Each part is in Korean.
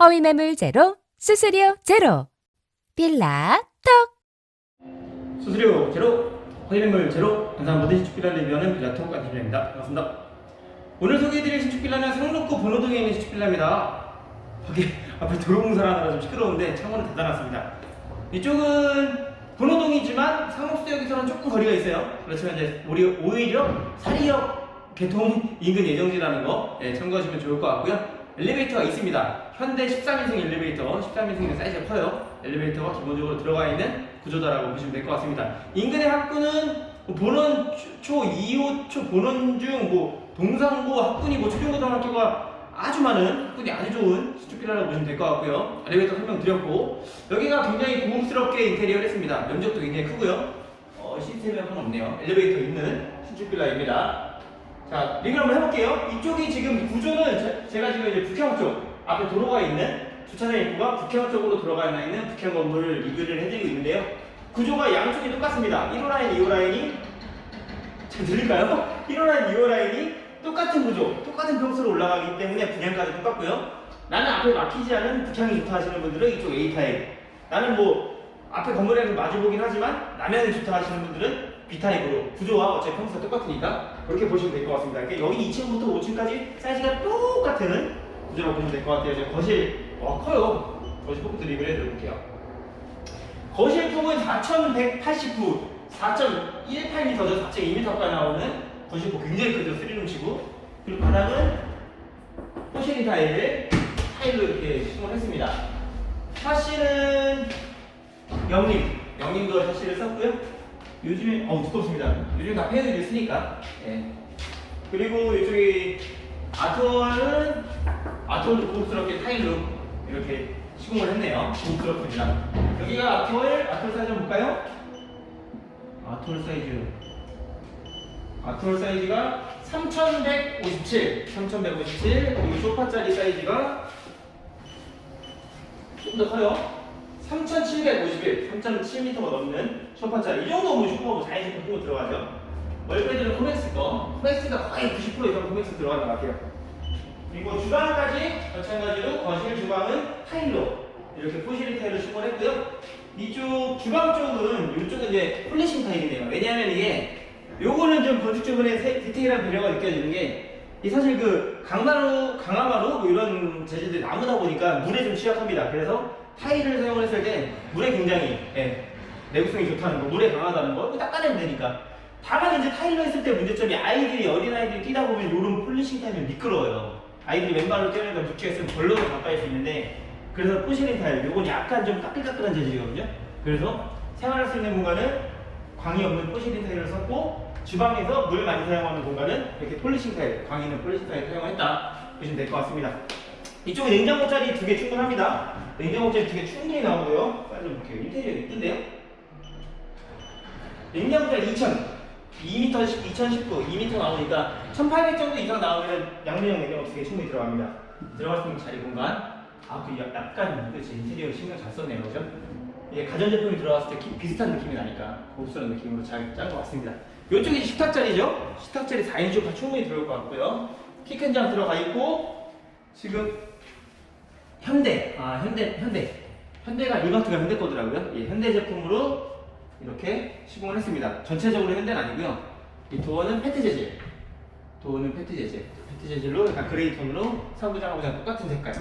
허위 매물 제로, 수수료 제로. 빌라 톡! 수수료 제로, 허위매물 제로, 안산 모든 신축빌라를 리뷰하는 빌라톡 안팀장입니다. 반갑습니다. 오늘 소개해드릴 신축빌라는 상록구 번호동에 있는 신축빌라입니다. 밖에 앞에 도로공사를 하느라 좀 시끄러운데 창문은 닫아놨습니다. 이쪽은 번호동이지만 상록수역에서는 조금 거리가 있어요. 그렇지만 이제 우리 오히려 사리역 개통 인근 예정지라는 거 예, 참고하시면 좋을 것 같고요. 엘리베이터가 있습니다. 현대 13인승 엘리베이터, 13인승의 사이즈가 커요. 엘리베이터가 기본적으로 들어가 있는 구조다라고 보시면 될 것 같습니다. 인근의 학군은 뭐 본원 초 2호 초 본원 중뭐 동상고 학군이 뭐 초중고등학교가 아주 많은 학군이 아주 좋은 수축비라고 보시면 될 것 같고요. 엘리베이터 설명드렸고 여기가 굉장히 고급스럽게 인테리어를 했습니다. 면적도 굉장히 크고요. 어, 시스템은 없네요. 엘리베이터 있는 신축빌라입니다. 자, 리뷰 한번 해볼게요. 이쪽이 지금 구조는 제, 가 지금 이제 북향 쪽 앞에 도로가 있는 주차장 입구가 북향 쪽으로 들어가 있는 북향 건물을 리뷰를 해드리고 있는데요. 구조가 양쪽이 똑같습니다. 1호 라인, 2호 라인이 잘 들릴까요? 1호 라인, 2호 라인이 똑같은 구조, 똑같은 평수로 올라가기 때문에 분양가도 똑같고요. 나는 앞에 막히지 않은 북향이 좋다 하시는 분들은 이쪽 A 타입. 나는 뭐 앞에 건물에는 마주 보긴 하지만 남향이 좋다 하시는 분들은 B 타입으로 구조와 어차피 평수가 똑같으니까 그렇게 보시면 될 것 같습니다. 그러니까 여기 2층부터 5층까지 사이즈가 똑같은 구조라고 보시면 될 것 같아요. 이제 거실, 와 커요. 거실 폭도 리뷰를 해드려볼게요. 거실 폭은 4,189, 4.18m죠. 4.2m까지 나오는 거실 폭 굉장히 크죠. 3룸 치고. 그리고 바닥은 포쉐린 타일, 타일로 이렇게 시공을 했습니다. 샤시는 영림, 영림도 샤시를 썼고요. 요즘에, 어 두껍습니다. 요즘 다 페어들이 쓰니까. 예. 그리고 이쪽에 아트월은 아트월도 고급스럽게 타일로 이렇게 시공을 했네요. 고급스럽습니다. 여기가 아트월, 아트월 사이즈 볼까요? 아트월 사이즈. 아트월 사이즈가 3157, 3157. 그리고 소파짜리 사이즈가 좀 더 커요. 3751, 3.7m가 넘는 소파짜리. 이 정도면 슈퍼고 자연스럽게 슈퍼 들어가죠. 월베드는 코맥스 거. 코맥스가 거의 90% 이상 코맥스 들어가는 것 같아요. 그리고 주방까지 마찬가지로 거실 주방은 타일로 이렇게 포시리 타일로 시공을 했고요. 이쪽 주방 쪽은 이쪽은 이제 폴리싱 타일이네요. 왜냐하면 이게 요거는 좀 건축주분의 세- 디테일한 배려가 느껴지는 게 이 사실 그 강마루, 강화마루 뭐 이런 재질들이 나무다 보니까 물에 좀 취약합니다. 그래서 타일을 사용을 했을 때 물에 굉장히 예, 내구성이 좋다는 거, 물에 강하다는 거 닦아내면 되니까. 다만 이제 타일로 했을 때 문제점이 아이들이 어린 아이들이 뛰다 보면 이런 폴리싱 타일은 미끄러워요. 아이들이 맨발로 뛰어내다 묻히가 있으면 벌러도 가까이 수 있는데 그래서 포시린 타일 요건 약간 좀 까끌까끌한 재질이거든요. 그래서 생활할 수 있는 공간은 광이 없는 포시린 타일을 썼고 주방에서 물 많이 사용하는 공간은 이렇게 폴리싱 타일, 광이 있는 폴리싱 타일 사용했다 보시면 될 것 같습니다. 이쪽에 냉장고 자리 두 개 충분합니다. 냉장고 자리 두개 충분히 나오고요. 빨리 좀 볼게요. 인테리어 이쁜데요? 냉장고 자리 2000, 2m, 2019, 2m 나오니까 1800 정도 이상 나오면 양면형 냉장고 두개 충분히 들어갑니다. 들어갈 수 있는 자리 공간. 아, 그 약- 약간 그치 인테리어 신경 잘 썼네요, 그죠? 이게 가전제품이 들어갔을 때 기- 비슷한 느낌이 나니까 고급스러운 느낌으로 잘 짠 것 같습니다. 이쪽이 식탁 자리죠? 식탁 자리 4인조 가 충분히 들어올 것 같고요. 키큰장 들어가 있고 지금 현대, 아 현대, 현대, 현대가 이마트가 현대 거더라고요. 예, 현대 제품으로 이렇게 시공을 했습니다. 전체적으로 현대는 아니고요. 이 도어는 페트 재질, 도어는 페트 재질, 페트 재질로 약간 그레이 톤으로 상부장하고 그냥 똑같은 색깔.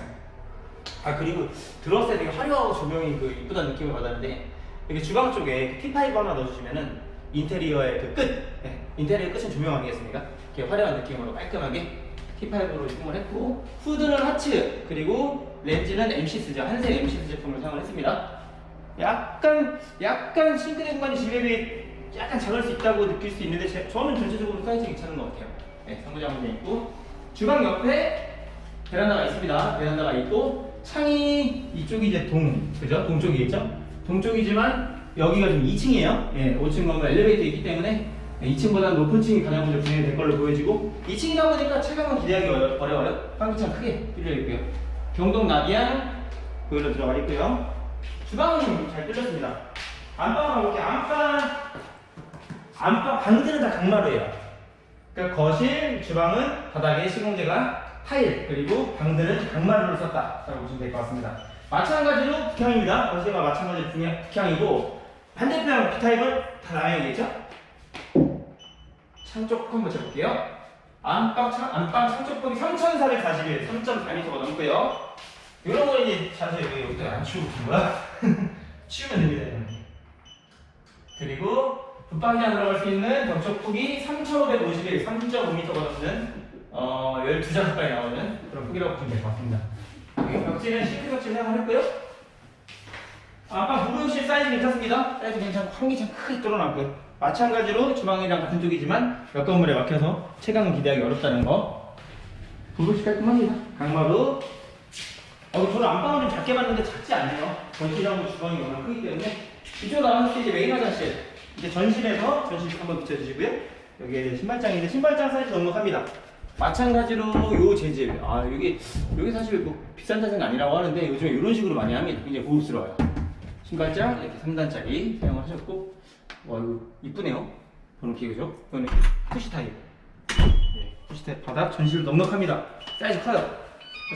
아 그리고 들어왔을 때 되게 화려하고 조명이 그 이쁘다는 느낌을 받았는데 여기 주방 쪽에 T5 하나 넣어주시면은 인테리어의 그 끝, 네, 인테리어 끝은 조명 아니겠습니까? 이렇게 화려한 느낌으로 깔끔하게 T5로 시공을 했고 후드는 하츠 그리고 렌즈는 MC스죠 한색 MC스 제품을 사용을 했습니다. 약간 약간 싱크대 공간이 집에 비해 약간 작을 수 있다고 느낄 수 있는데 제, 저는 전체적으로 사이즈 괜찮은 것 같아요. 네, 상부장문이 있고 주방 옆에 베란다가 있습니다. 베란다가 있고 창이 이쪽이 이제 동, 그죠? 동쪽이겠죠? 동쪽이지만 여기가 지금 2층이에요. 예, 5층 건물 엘리베이터 있기 때문에 2층보다 높은 층이 가장 먼저 분양이 될 걸로 보여지고 2층이다 보니까 체감은 기대하기 어려- 어려워요. 환기창 크게 뚫려 있고요. 경동 나비양 보일러 들어가 있고요. 주방은 잘 뚫렸습니다. 안방은 이렇게 안방 안방 방들은 다 강마루예요. 그러니까 거실, 주방은 바닥에 시공제가 타일 그리고 방들은 강마루를 썼다라고 보시면 될 것 같습니다. 마찬가지로 북향입니다. 거실과 마찬가지로 북향- 북향이고 반대편 B타입은 다 남양이겠죠? 창쪽 한번 재볼게요. 안방 창 안방 창쪽폭이 3,441, 3.4m가 넘고요. 이런 거 이제 자세히 왜 여기다 안 치우고 둔 거야? 치우면 됩니다. 거. 그리고 붙박이장 들어갈 수 있는 벽쪽 폭이 3,551, 3.5m가 넘는 어, 12장 가까이 나오는 그런 폭이라고 보시면 될 것 같습니다. 여기 벽지는 싱크 벽지 사용을 했고요. 아까 부부욕실 사이즈 괜찮습니다. 사이즈 괜찮고 환기창 크게 뚫어놨고요. 마찬가지로 주방이랑 같은 쪽이지만 몇 건물에 막혀서 체감을 기대하기 어렵다는 거. 부부욕실 깔끔합니다. 강마루. 어, 저는 안방을 좀 작게 봤는데 작지 않네요. 전실하고 주방이 워낙 크기 때문에 이쪽 나왔을 때 이제 메인 화장실. 이제 전실에서 전실 한번 붙여주시고요. 여기에 신발장인데 신발장 사이즈 넉넉합니다. 마찬가지로 요 재질. 아 여기 여기 사실 뭐 비싼 자재는 아니라고 하는데 요즘에 이런 식으로 많이 합니다. 굉장히 고급스러워요. 신발장 이렇게 3단짜리 사용을 하셨고 와 이거 이쁘네요. 번호키 그죠? 이거는 푸시 타입. 네, 푸시 타입 바닥 전실 넉넉합니다. 사이즈 커요.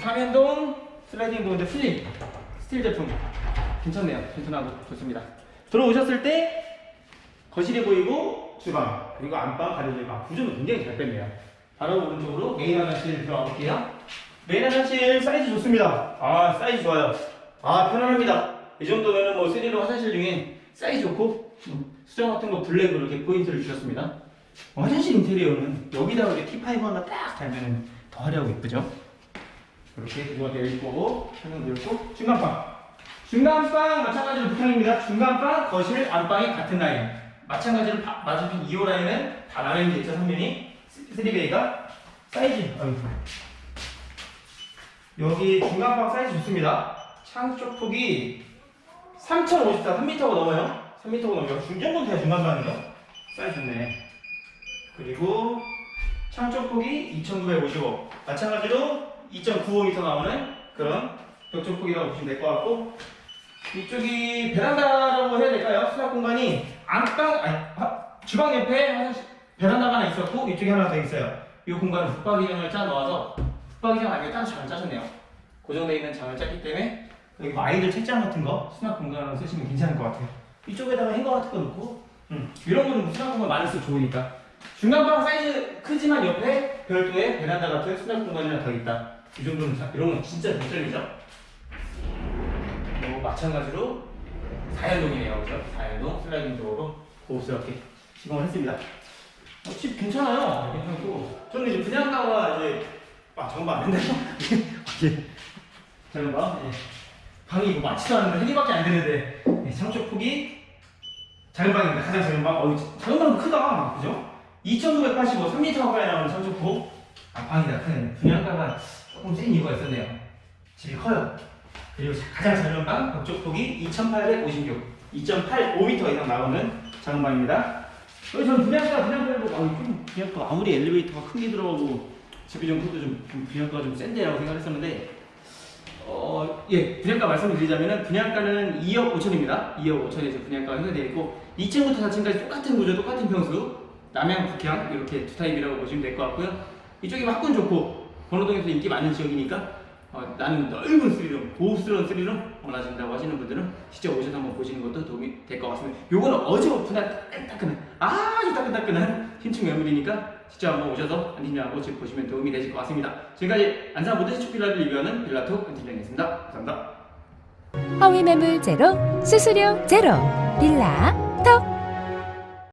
3연동 슬라이딩 도어인데 슬림 스틸 제품 괜찮네요. 튼튼하고 좋습니다. 들어오셨을 때 거실이 보이고 주방 그리고 안방 가려져 있고 아, 구조는 굉장히 잘 뺐네요. 바로 오른쪽으로 메인 화장실 들어가 볼게요. 메인 화장실 사이즈 좋습니다. 아 사이즈 좋아요. 아 편안합니다. 이 정도면 은 뭐 3로 화장실 중에 사이즈 좋고 음, 수정 같은 거 블랙으로 이렇게 포인트를 주셨습니다. 어, 화장실 인테리어는 여기다가 이렇게 티파이브 하나 딱 달면은 더 화려하고 예쁘죠? 이렇게 구조가 되어 있고 설명되어 있고 중간방 중간방 마찬가지로 북향입니다. 중간방 거실 안방이 같은 라인 마찬가지로 바- 맞은편 2호 라인은 다 라인이 있죠 3면이 3베이가 사이즈 아이고. 여기 중간방 사이즈 좋습니다. 창 쪽 폭이 3,054, 3m가 넘어요. 3m가 넘어요. 중정도 돼야 중간방이요. 사이즈 좋네. 그리고 창쪽 폭이 2,955. 마찬가지로 2.95m 나오는 그런 벽쪽 폭이라고 보시면 될 것 같고 이쪽이 베란다라고 해야 될까요? 수납 공간이 안방, 아니, 화- 주방 옆에 베란다가 하나 있었고 이쪽에 하나 더 있어요. 이 공간은 붙박이장을 짜 넣어서 붙박이장 안에 따로 장을 짜셨네요. 고정되어 있는 장을 짰기 때문에 여기 뭐 아이들 책장 같은 거 수납 공간으로 쓰시면 괜찮을 것 같아요. 이쪽에다가 행거 같은 거 넣고 음, 이런 거는 수납 공간 많을수록 좋으니까 중간방 사이즈 크지만 옆에 별도의 베란다 같은 수납 공간이 하나 더 있다. 이 정도는 자- 이런 건 진짜 장점이죠. 그리고 마찬가지로 4연동이네요. 그죠? 4연동 슬라이딩 도어로 고급스럽게 시공을 했습니다. 어, 집 괜찮아요. 괜찮고. 저는 이제 분양가가 이제, 아, 잠깐만, 안 된다요? 예. 잠깐만. 예. 방이 뭐 많지도 않은데, 한 개밖에 안 되는데, 예, 창조 폭이 작은 방입니다. 가장 작은 방. 어, 작은 방도 크다. 그죠? 2985, 3m 가까이 나오는 창조 폭. 아, 방이다. 큰. 분양가가 조금 센 이유가 있었네요. 집이 커요. 그리고 가장 작은 방, 벽쪽 폭이 2856, 2.85m 이상 나오는 작은 방입니다. 여기 저는 분양가, 분양가를 보고, 아, 좀 분양가 아무리 엘리베이터가 크게 들어가고, 집이 좀 좀, 좀 분양가가 좀 센데라고 생각했었는데, 어, 예, 분양가 말씀을 드리자면은 분양가는 2억 5천입니다. 2억 5천에서 분양가가 형성되어 있고 2층부터 4층까지 똑같은 구조, 똑같은 평수, 남양, 북향 이렇게 두 타입이라고 보시면 될 것 같고요. 이쪽이 학군 좋고 번호동에서 인기 많은 지역이니까 어, 나는 넓은 스리룸, 고급스러운 스리룸 원하신다고 하시는 분들은 직접 오셔서 한번 보시는 것도 도움이 될 것 같습니다. 요거는 어제 오픈한 따끈따끈한 아주 따끈따끈한 신축 매물이니까 직접 한번 오셔서 안팀장하고 집 보시면 도움이 되실 것 같습니다. 지금까지 안산 모드시축 빌라를 리뷰하는 빌라톡 안팀장이었습니다. 감사합니다. 허위 매물 제로, 수수료 제로. 빌라 톡.